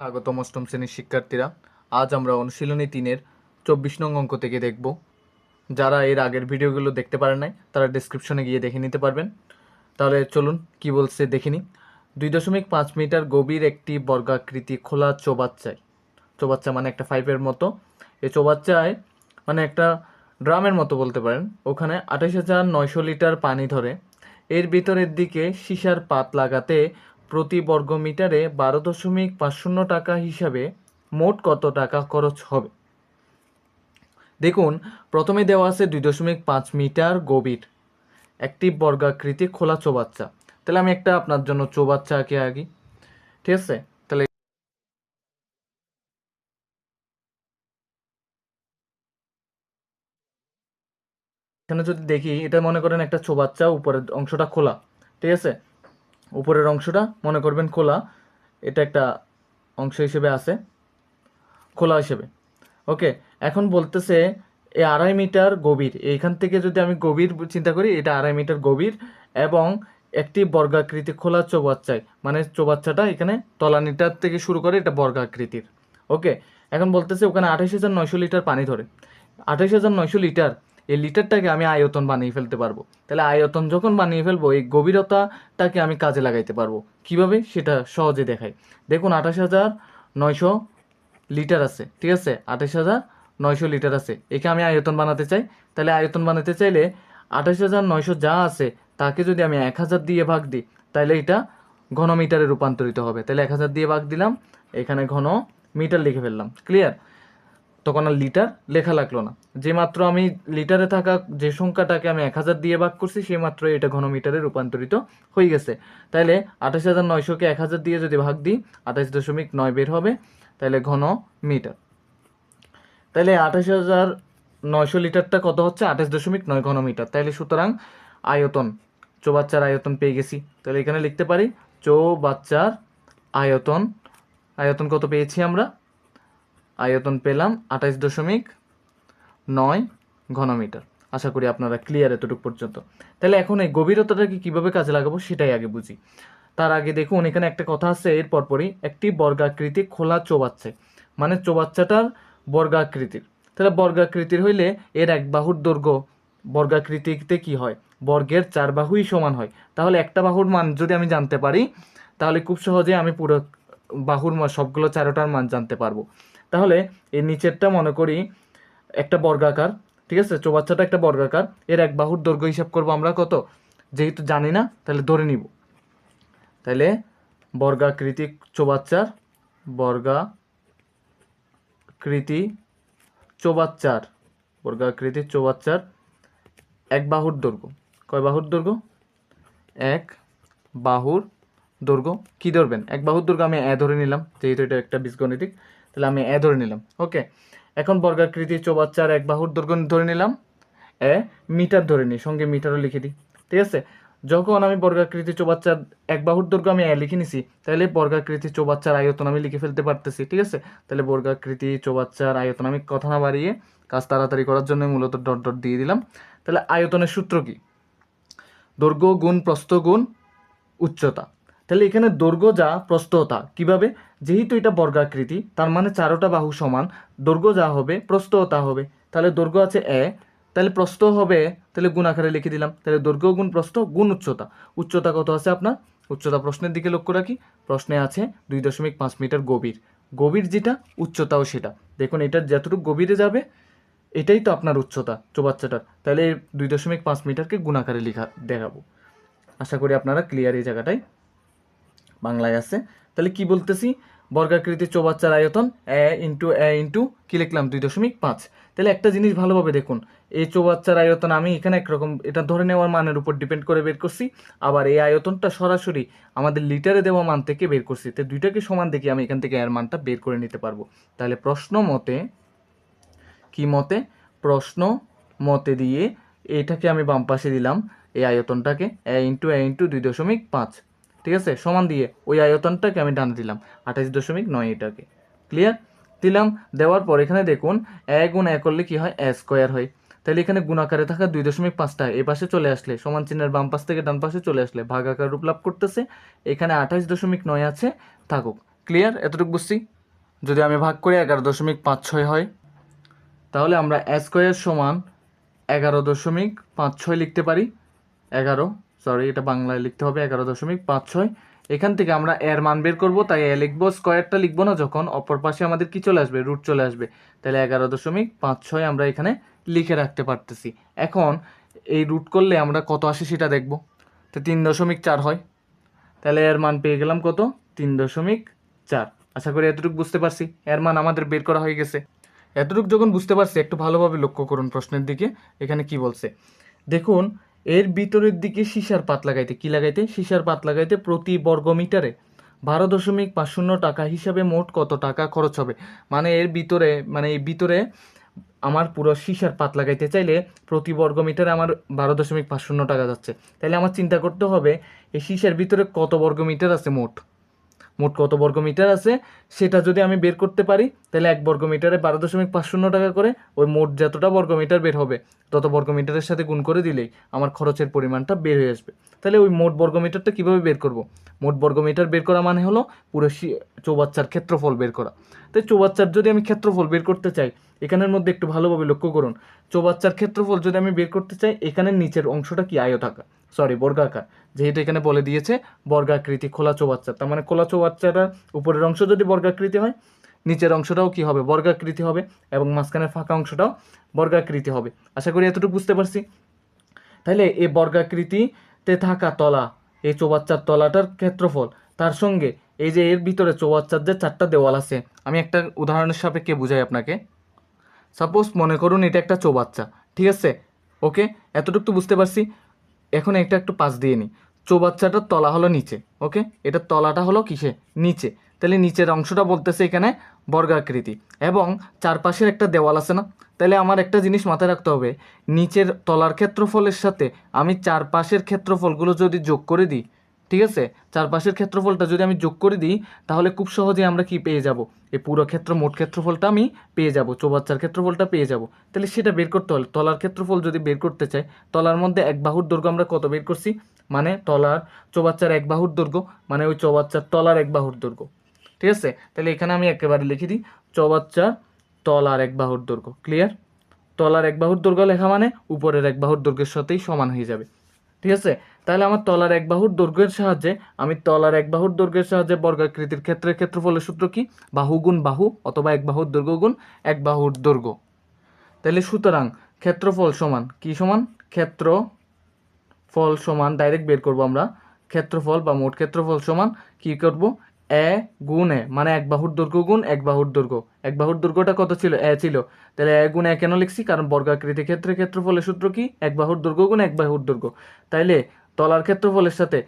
আগতম অষ্টম শ্রেণির শিক্ষার্থীরা। আজ আমরা অনুশীলনী তিনের চব্বিশ নং অঙ্ক থেকে দেখব। যারা এর আগের ভিডিওগুলো দেখতে পারেন নাই, তারা ডিসক্রিপশনে গিয়ে দেখে নিতে পারবেন। তাহলে চলুন কি বলছে দেখে নিই। দুই দশমিক পাঁচ মিটার গভীর একটি বর্গাকৃতি খোলা চৌবাচ্চায়। চৌবাচ্চা মানে একটা পাইপের মতো। এই চৌবাচ্চায় মানে একটা ড্রামের মতো বলতে পারেন। ওখানে আঠাশ হাজার নয়শো লিটার পানি ধরে। এর ভিতরের দিকে সীসার পাত লাগাতে প্রতি বর্গ মিটারে বারো দশমিক পাঁচ শূন্য টাকা হিসাবে মোট কত টাকা খরচ হবে? দেখুন, প্রথমে দেওয়া আছে দুই দশমিক পাঁচ মিটার গভীর, একটি বর্গাকৃতি খোলা চৌবাচ্চা। তাহলে আমি একটা আপনার জন্য চৌবাচ্চা আঁকে আঁকি ঠিক আছে? তাহলে এখানে যদি দেখি, এটা মনে করেন একটা চৌবাচ্চা, উপরের অংশটা খোলা, ঠিক আছে? উপরের অংশটা, মনে করবেন খোলা, এটা একটা অংশ হিসেবে আছে, খোলা হিসেবে। ওকে, এখন বলতেছে এই আড়াই মিটার গভীর। এইখান থেকে যদি আমি গভীর চিন্তা করি, এটা আড়াই মিটার গভীর এবং একটি বর্গাকৃতি খোলা চৌবাচ্চায় মানে চৌবাচ্চাটা এখানে তলানিটার থেকে শুরু করে এটা বর্গাকৃতির। ওকে, এখন বলতেছে ওখানে আঠাশ হাজার নয়শো লিটার পানি ধরে। আঠাশ হাজার নয়শো লিটার এই লিটারটাকে আমি আয়তন বানিয়ে ফেলতে পারব। তাহলে আয়তন যখন বানিয়ে ফেলব, এই গভীরতাটাকে আমি কাজে লাগাইতে পারব। কীভাবে? সেটা সহজে দেখাই। দেখুন, আঠাশ হাজার নয়শো লিটার আছে, ঠিক আছে? আঠাশ হাজার নয়শো লিটার আছে। একে আমি আয়তন বানাতে চাই। তাহলে আয়তন বানাতে চাইলে আঠাশ হাজার নয়শো যা আছে, তাকে যদি আমি এক হাজার দিয়ে ভাগ দিই, তাহলে এটা ঘনমিটারে রূপান্তরিত হবে। তাহলে এক হাজার দিয়ে ভাগ দিলাম, এখানে ঘন মিটার লিখে ফেললাম। ক্লিয়ার তখন আর লিটার লেখা লাগল না। যে মাত্র আমি লিটারে থাকা যে সংখ্যাটাকে আমি এক হাজার দিয়ে ভাগ করছি, সেই মাত্র এটা ঘনমিটারে রূপান্তরিত হয়ে গেছে। তাহলে আঠাশ হাজার নয়শোকে এক হাজার দিয়ে যদি ভাগ দিই, আঠাশ দশমিক নয় বের হবে তাহলে ঘন মিটার তাহলে আঠাশ হাজার নয়শো লিটারটা কত হচ্ছে? আঠাশ দশমিক নয় ঘন মিটার তাহলে সুতরাং আয়তন, চৌবাচ্চার আয়তন পেয়ে গেছি। তাহলে এখানে লিখতে পারি, চৌবাচ্চার আয়তন আয়তন কত পেয়েছি আমরা? আয়তন পেলাম আঠাইশ দশমিক নয় ঘনমিটার। আশা করি আপনারা ক্লিয়ার এতটুকু পর্যন্ত। তাহলে এখন এই গভীরতাটাকে কীভাবে কাজে লাগাবো সেটাই আগে বুঝি। তার আগে দেখুন, এখানে একটা কথা আছে এর পরপরই একটি বর্গাকৃতি খোলা চৌবাচ্চা মানে চৌবাচ্চাটার বর্গাকৃতির। তাহলে বর্গাকৃতির হইলে এর এক বাহুর দৈর্ঘ্য বর্গাকৃতিতে কি হয়? বর্গের চার বাহুই সমান হয়। তাহলে একটা বাহুর মান যদি আমি জানতে পারি, তাহলে খুব সহজে আমি পুরো বাহুর সবগুলো চারোটার মান জানতে পারব। তাহলে এর নিচেরটা মনে করি একটা বর্গাকার, ঠিক আছে? চৌবাচ্চাটা একটা বর্গাকার। এর এক বাহুর দৈর্ঘ্য হিসাব করব আমরা কত? যেহেতু জানি না, তাহলে ধরে নিব। তাহলে বর্গাকৃতি চৌবাচ্চার বর্গাকৃতি চৌবাচ্চার বর্গাকৃতি চৌবাচ্চার এক বাহুর দৈর্ঘ্য। কয় বাহুর দৈর্ঘ্য? এক বাহুর দৈর্ঘ্য। কী ধরবেন? এক বাহুর দৈর্ঘ্য আমি এ ধরে নিলাম, যেহেতু এটা একটা বীজগণিতিক। তাহলে আমি এ ধরে নিলাম। ওকে, এখন বর্গাকৃতি চৌবাচ্চার এক বাহুর দৈর্ঘ্য ধরে নিলাম। এ মিটার ধরে নিই, সঙ্গে মিটারও লিখে দিই। ঠিক আছে? যখন আমি বর্গাকৃতি চৌবাচ্চার এক বাহুর দৈর্ঘ্য আমি এ লিখে নিছি, তাহলে বর্গাকৃতি চৌবাচ্চার আয়তন আমি লিখে ফেলতে পারতেছি, ঠিক আছে? তাহলে বর্গাকৃতি চৌবাচ্চার আয়তন আমি কথা না বাড়িয়ে কাজ তাড়াতাড়ি করার জন্য মূলত ডট ডট দিয়ে দিলাম। তাহলে আয়তনের সূত্র কি? দৈর্ঘ্য গুণ প্রস্থ গুণ উচ্চতা। তাহলে এখানে দৈর্ঘ্য যা প্রস্থ তা কীভাবে? যেহেতু এটা বর্গাকৃতি তার মানে চারোটা বাহু সমান, দৈর্ঘ্য যা হবে, প্রস্থ তা হবে। তাহলে দৈর্ঘ্য আছে এ, তাহলে প্রস্থ হবে, তাহলে গুণ আকারে লিখে দিলাম। তাহলে দৈর্ঘ্য, গুণ, প্রস্থ, গুণ উচ্চতা। উচ্চতা কত আছে আপনার? উচ্চতা প্রশ্নের দিকে লক্ষ্য রাখি। প্রশ্নে আছে দুই দশমিক পাঁচ মিটার গভীর। গভীর যেটা, উচ্চতাও সেটা। দেখুন, এটা যতটুকু গভীরে যাবে, এটাই তো আপনার উচ্চতা, চৌবাচ্চাটার। তাহলে দুই দশমিক পাঁচ মিটারকে গুণাকারে লেখা, দেখাবো। আশা করি আপনারা ক্লিয়ার এই জায়গাটায় বাংলায় আছে। তাহলে কি বলতেছি? বর্গাকৃতি চৌবাচ্চার আয়তন এ ইন্টু এ ইন্টু কি লিখলাম? দুই দশমিক পাঁচ। তাহলে একটা জিনিস ভালোভাবে দেখুন। এই চৌবাচ্চার আয়তন আমি এখানে একরকম এটা ধরে নেওয়ার মানের উপর ডিপেন্ড করে বের করছি। আবার এই আয়তনটা সরাসরি আমাদের লিটারে দেওয়া মান থেকে বের করছি। তো দুইটাকে সমান দেখি আমি এখান থেকে এর মানটা বের করে নিতে পারব। তাহলে প্রশ্ন মতে কি মতে? প্রশ্ন মতে দিয়ে এটাকে আমি বাম পাশে দিলাম, এই আয়তনটাকে, এ ইন্টু এ ইন্টু দুই দশমিক পাঁচ। ঠিক আছে? সমান দিয়ে ওই আয়তনটাকে আমি ডান দিলাম আঠাশ দশমিক নয় এটাকে। ক্লিয়ার দিলাম, দেওয়ার পর এখানে দেখুন, এ গুণ এ করলে কী হয়? এ স্কোয়ার হয়। তাহলে এখানে গুণাকারে থাকা দুই দশমিক পাঁচটা এ পাশে চলে আসলে, সমান চিহ্নের বাম পাশ থেকে ডান পাশে চলে আসলে, ভাগাকার রূপ লাভ করতেছে। এখানে আঠাশ দশমিক নয় আছে, থাকুক। ক্লিয়ার এতটুকু বুঝছি? যদি আমি ভাগ করি এগারো দশমিক পাঁচ ছয় হয়, তাহলে আমরা স্কোয়ার সমান এগারো দশমিক পাঁচ ছয় লিখতে পারি, এগারো সরি এটা বাংলায় লিখতে হবে, এগারো দশমিক পাঁচ ছয়। এখান থেকে আমরা এর মান বের করব, তাই এ লিখব, স্কোয়ারটা লিখব না যখন, অপর পাশে আমাদের কি চলে আসবে? রুট চলে আসবে। তাহলে এগারো দশমিক পাঁচ ছয় আমরা এখানে লিখে রাখতে পারতেছি। এখন এই রুট করলে আমরা কত আসে সেটা দেখব। তো তিন দশমিক চার হয়। তাহলে এর মান পেয়ে গেলাম কত? তিন দশমিক চার। আশা করি এতটুকু বুঝতে পারছি। এর মান আমাদের বের করা হয়ে গেছে। এতটুকু যখন বুঝতে পারছি, একটু ভালোভাবে লক্ষ্য করুন প্রশ্নের দিকে। এখানে কি বলছে? দেখুন এর ভিতরের দিকে সীসার পাত লাগাইতে, কি লাগাইতে? সীসার পাত লাগাইতে প্রতি বর্গ মিটারে বারো দশমিক পাঁচ শূন্য টাকা হিসাবে মোট কত টাকা খরচ হবে? মানে এর ভিতরে মানে এই ভিতরে আমার পুরো সীসার পাত লাগাইতে চাইলে প্রতি বর্গ মিটারে আমার বারো দশমিক পাঁচ শূন্য টাকা যাচ্ছে। তাহলে আমার চিন্তা করতে হবে, এই সীসার ভিতরে কত বর্গ মিটার আছে মোট? মোট কত বর্গমিটার আছে? সেটা যদি আমি বের করতে পারি, তাহলে এক বর্গমিটারে বারো দশমিক পাঁচ শূন্য টাকা করে ওই মোট যতটা বর্গমিটার বের হবে, তত বর্গমিটারের সাথে গুণ করে দিলেই আমার খরচের পরিমাণটা বের হয়ে আসবে। তাহলে ওই মোট বর্গমিটারটা কীভাবে বের করব? মোট বর্গমিটার বের করা মানে হলো পুরো চৌবাচ্চার ক্ষেত্রফল বের করা। তাই চৌবাচ্চার যদি আমি ক্ষেত্রফল বের করতে চাই এখানের মধ্যে একটু ভালোভাবে লক্ষ্য করুন। চৌবাচ্চার ক্ষেত্রফল যদি আমি বের করতে চাই, এখানের নিচের অংশটা কি আয়তাকার? সরি বর্গাকার। যেহেতু এখানে বলে দিয়েছে, বর্গাকৃতি খোলা চৌবাচ্চা। তার মানে খোলা চৌবাচ্চাটার উপরের অংশ যদি বর্গাকৃতি হয়, নিচের অংশটাও কি হবে? বর্গাকৃতি হবে এবং মাঝখানের ফাঁকা অংশটাও বর্গাকৃতি হবে। আশা করি এতটুকু বুঝতে পারছি। তাহলে এই বর্গাকৃতিতে থাকা তলা, এই চৌবাচ্চার তলাটার ক্ষেত্রফল, তার সঙ্গে এই যে এর ভিতরে চৌবাচ্চার যে চারটা দেওয়াল আছে, আমি একটা উদাহরণের সাপেক্ষে বুঝাই আপনাকে। সাপোজ মনে করুন এটা একটা চৌবাচ্চা, ঠিক আছে? ওকে? এতটুকু তো বুঝতে পারছি। এখন এটা একটু পাশ দিয়ে নিই চৌবাচ্চাটার তলা হলো নিচে, ওকে? এটার তলাটা হলো কিসে? নিচে। তাহলে নিচের অংশটা বলতেছে এখানে বর্গাকৃতি। এবং চারপাশের একটা দেওয়াল আছে না? তাহলে আমার একটা জিনিস মাথায় রাখতে হবে। নিচের তলার ক্ষেত্রফলের সাথে আমি চারপাশের ক্ষেত্রফলগুলো যদি যোগ করে দিই ঠিক আছে? চারপাশের ক্ষেত্রফলটা যদি আমি যোগ করে দিই, তাহলে খুব সহজে আমরা কি পেয়ে যাব? এই পুরো ক্ষেত্র, মোট ক্ষেত্রফলটা আমি পেয়ে যাব, চৌবাচ্চার ক্ষেত্রফলটা পেয়ে যাব। তাহলে সেটা বের করতে হলে, তলার ক্ষেত্রফল যদি বের করতে চাই, তলার মধ্যে এক বাহুর দৈর্ঘ্য আমরা কত বের করছি? মানে তলার, চৌবাচ্চার এক বাহুর দৈর্ঘ্য মানে ওই চৌবাচ্চার তলার এক বাহুর দৈর্ঘ্য। ঠিক আছে? তাহলে এখানে আমি একেবারে লিখে দিই চৌবাচ্চা তলার এক বাহুর দৈর্ঘ্য। ক্লিয়ার তলার এক বাহুর দৈর্ঘ্য লেখা মানে উপরের এক বাহুর দৈর্ঘ্যের সাথেই সমান হয়ে যাবে। ঠিক আছে? তাহলে আমার তলার এক বাহুর দৈর্ঘ্যের সাহায্যে আমি তলার এক বাহুর দৈর্ঘ্যের সাহায্যে বর্গাকৃতির ক্ষেত্রে ক্ষেত্রফলের সূত্র কি? বাহু গুণ বাহু অথবা এক বাহুর দৈর্ঘ্য গুণ এক বাহুর দৈর্ঘ্য। তাহলে সুতরাং ক্ষেত্রফল সমান কি সমান? ক্ষেত্র ফল সমান ডাইরেক্ট বের করব আমরা। ক্ষেত্রফল বা মোট ক্ষেত্রফল সমান কি করব? এ গুণ এ মানে এক বাহুর দৈর্ঘ্য গুণ এক বাহুর দৈর্ঘ্য। এক বাহুর দৈর্ঘ্যটা কত ছিল? এ ছিল। তাহলে এ গুণ এ কেন লিখছি? কারণ বর্গাকৃতি ক্ষেত্রে ক্ষেত্রফলের সূত্র কি? এক বাহুর দৈর্ঘ্য গুণ এক বাহুর দৈর্ঘ্য। তাইলে তলার ক্ষেত্রফলের সাথে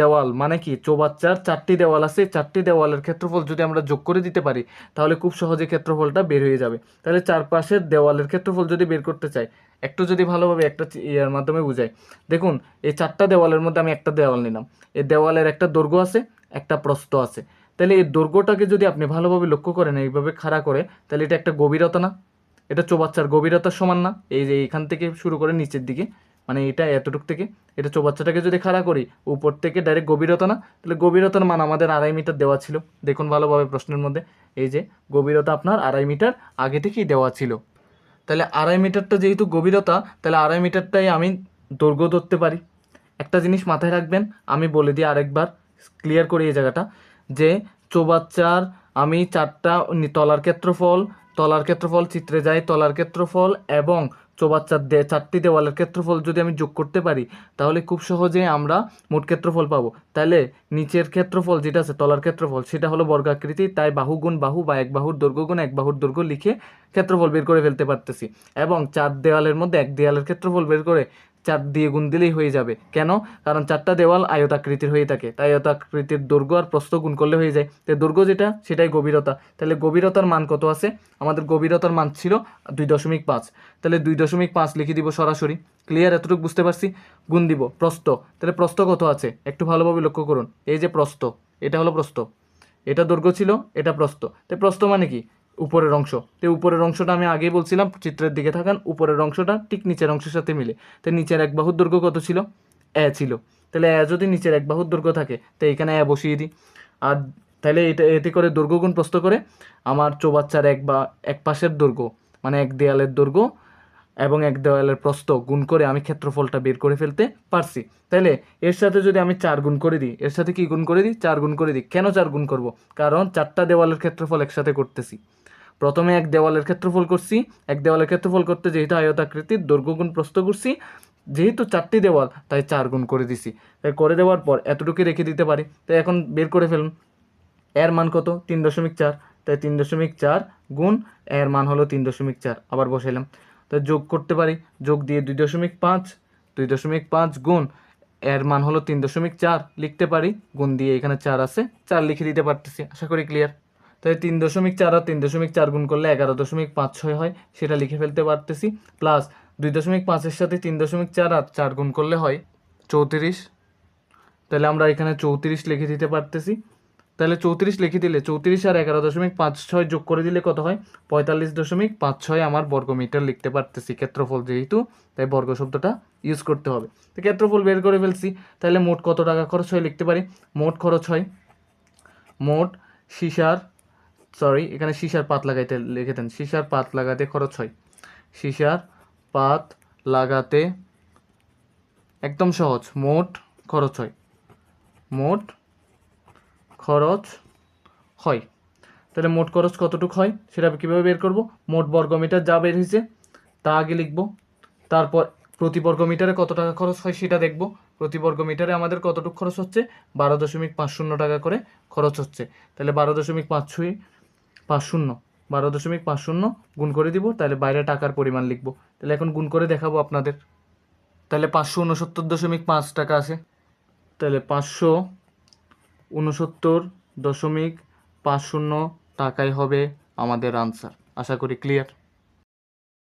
দেওয়াল মানে কি? চৌবাচ্চার চারটি দেওয়াল আছে, চারটি দেওয়ালের ক্ষেত্রফল যদি আমরা যোগ করে দিতে পারি, তাহলে খুব সহজে ক্ষেত্রফলটা বের হয়ে যাবে। তাহলে চারপাশের দেওয়ালের ক্ষেত্রফল যদি বের করতে চাই, একটু যদি ভালোভাবে একটা ইয়ার মাধ্যমে বুঝাই। দেখুন, এই চারটা দেওয়ালের মধ্যে আমি একটা দেওয়াল নিলাম। এই দেওয়ালের একটা দৈর্ঘ্য আছে, একটা প্রস্থ আছে। তাহলে এই দৈর্ঘ্যটাকে যদি আপনি ভালোভাবে লক্ষ্য করেন, এইভাবে খাড়া করে, তাহলে এটা একটা গভীরতা না? এটা চৌবাচ্চার গভীরতার সমান না? এই যে এখান থেকে শুরু করে নিচের দিকে। মানে এটা এতটুক থেকে, এটা চৌবাচ্চাটাকে যদি খাড়া করি, উপর থেকে ডাইরেক্ট গভীরতা না, তাহলে গভীরতার মান আমাদের আড়াই মিটার দেওয়া ছিল। দেখুন ভালোভাবে প্রশ্নের মধ্যে, এই যে গভীরতা আপনার আড়াই মিটার আগে থেকেই দেওয়া ছিল। তাহলে আড়াই মিটারটা যেহেতু গভীরতা, তাহলে আড়াই মিটারটাই আমি দৈর্ঘ্য ধরতে পারি। একটা জিনিস মাথায় রাখবেন, আমি বলে দিই আরেকবার ক্লিয়ার করি এই জায়গাটা, যে চৌবাচ্চার আমি চারটা তলার ক্ষেত্রফল তলার ক্ষেত্রফল, চিত্রে যায় তলার ক্ষেত্রফল এবং চৌবাচ্চার দে, চারটি দেওয়ালের ক্ষেত্রফল যদি আমি যোগ করতে পারি, তাহলে খুব সহজেই আমরা মোট ক্ষেত্রফল পাবো। তাহলে নিচের ক্ষেত্রফল যেটা আছে, তলার ক্ষেত্রফল, সেটা হলো বর্গাকৃতি, তাই বাহু গুণ বাহু বা এক বাহুর দৈর্ঘ্য গুণ এক বাহুর দৈর্ঘ্য লিখে ক্ষেত্রফল বের করে ফেলতে পারতেছি। এবং চার দেওয়ালের মধ্যে এক দেওয়ালের ক্ষেত্রফল বের করে চার দিয়ে গুণ দিলেই হয়ে যাবে। কেন? কারণ চারটা দেওয়াল আয়তাকৃতির হয়ে থাকে। তাই আয়তাকৃতির দৈর্ঘ্য আর প্রস্থ গুণ করলে হয়ে যায়। তো দৈর্ঘ্য যেটা, সেটাই গভীরতা। তাহলে গভীরতার মান কত আছে? আমাদের গভীরতার মান ছিল দুই দশমিক পাঁচ। তাহলে দুই দশমিক পাঁচ লিখে দিব সরাসরি। ক্লিয়ার এতটুকু বুঝতে পারছি? গুণ দিব প্রস্থ। তাহলে প্রস্থ কত আছে? একটু ভালোভাবে লক্ষ্য করুন। এই যে প্রস্থ, এটা হলো প্রস্থ। এটা দৈর্ঘ্য ছিল, এটা প্রস্থ। তো প্রস্থ মানে কি? উপরের অংশ। তো উপরের অংশটা আমি আগেই বলছিলাম, চিত্রের দিকে থাকান, উপরের অংশটা ঠিক নিচের অংশের সাথে মিলে। তো নিচের এক বাহুর দৈর্ঘ্য কত ছিল? এ ছিল। তাহলে এ যদি নিচের এক বাহুর দৈর্ঘ্য থাকে, তো এখানে এ বসিয়ে দিই। আর তাহলে এটা, এতে করে দৈর্ঘ্য গুণ প্রস্থ করে আমার চৌবাচ্চার এক বা, এক পাশের দৈর্ঘ্য মানে এক দেয়ালের দৈর্ঘ্য এবং এক দেওয়ালের প্রস্থ গুণ করে আমি ক্ষেত্রফলটা বের করে ফেলতে পারছি। তাহলে এর সাথে যদি আমি চার গুণ করে দিই, এর সাথে কি গুণ করে দিই? চার গুণ করে দিই। কেন চার গুণ করব? কারণ চারটা দেওয়ালের ক্ষেত্রফল একসাথে করতেছি। প্রথমে এক দেওয়ালের ক্ষেত্রফল করছি, এক দেওয়ালের ক্ষেত্রফল করতে যেহেতু আয়তাকৃতির দৈর্ঘ্য গুণ প্রস্থ করছি, যেহেতু চারটি দেওয়াল, তাই চার গুণ করে দিছি। তাই করে দেওয়ার পর এতটুকু রেখে দিতে পারি। তাই এখন বের করে ফেলুন। এর মান কত? তিন দশমিক চার। তাই তিন দশমিক চার গুণ এর মান হলো তিন দশমিক চার। আবার বসাইলাম। তাই যোগ করতে পারি। যোগ দিয়ে দুই দশমিক পাঁচ, দুই দশমিক পাঁচ গুণ এর মান হলো তিন দশমিক চার লিখতে পারি। গুণ দিয়ে এখানে চার আছে, চার লিখে দিতে পারতেছি। আশা করি ক্লিয়ার তাই তিন দশমিক চার আর তিন দশমিক চার গুণ করলে এগারো দশমিক পাঁচ ছয় হয়, সেটা লিখে ফেলতে পারতেছি। প্লাস দুই দশমিক পাঁচের সাথে তিন দশমিক চার আর চার গুণ করলে হয় চৌত্রিশ। তাহলে আমরা এখানে চৌত্রিশ লিখে দিতে পারতেছি। তাহলে চৌত্রিশ লিখে দিলে চৌত্রিশ আর এগারো দশমিক পাঁচ ছয় যোগ করে দিলে কত হয়? পঁয়তাল্লিশ দশমিক পাঁচ ছয় আমার বর্গমিটার লিখতে পারতেছি ক্ষেত্রফল যেহেতু, তাই বর্গ শব্দটা ইউজ করতে হবে। তো ক্ষেত্রফল বের করে ফেলছি। তাহলে মোট কত টাকা খরচ হয় লিখতে পারি? মোট খরচ হয় মোট সিসার সরি এখানে সিসার পাত লাগাইতে লিখে দেন সিসার পাত লাগাতে খরচ হয়। সিসার পাত লাগাতে একদম সহজ, মোট খরচ হয়। মোট খরচ হয়। তাহলে মোট খরচ কতটুকু হয়? সেটা কীভাবে বের করব? মোট বর্গমিটার যা বের হয়েছে, তা আগে লিখব। তারপর প্রতি বর্গমিটারে কত টাকা খরচ হয় সেটা দেখব। প্রতি বর্গমিটারে আমাদের কতটুকু খরচ হচ্ছে? বারো দশমিক পাঁচ শূন্য টাকা করে খরচ হচ্ছে। তাহলে বারো দশমিক পাঁচ ছুঁই পাঁচ শূন্য বারো দশমিক পাঁচ শূন্য গুণ করে দিব, তাহলে বাইরে টাকার পরিমাণ লিখব। তাহলে এখন গুণ করে দেখাবো আপনাদের। তাহলে পাঁচশো উনসত্তর দশমিক পাঁচ টাকা আছে। তাহলে পাঁচশো উনসত্তর দশমিক পাঁচ শূন্য টাকাই হবে আমাদের আনসার আশা করি ক্লিয়ার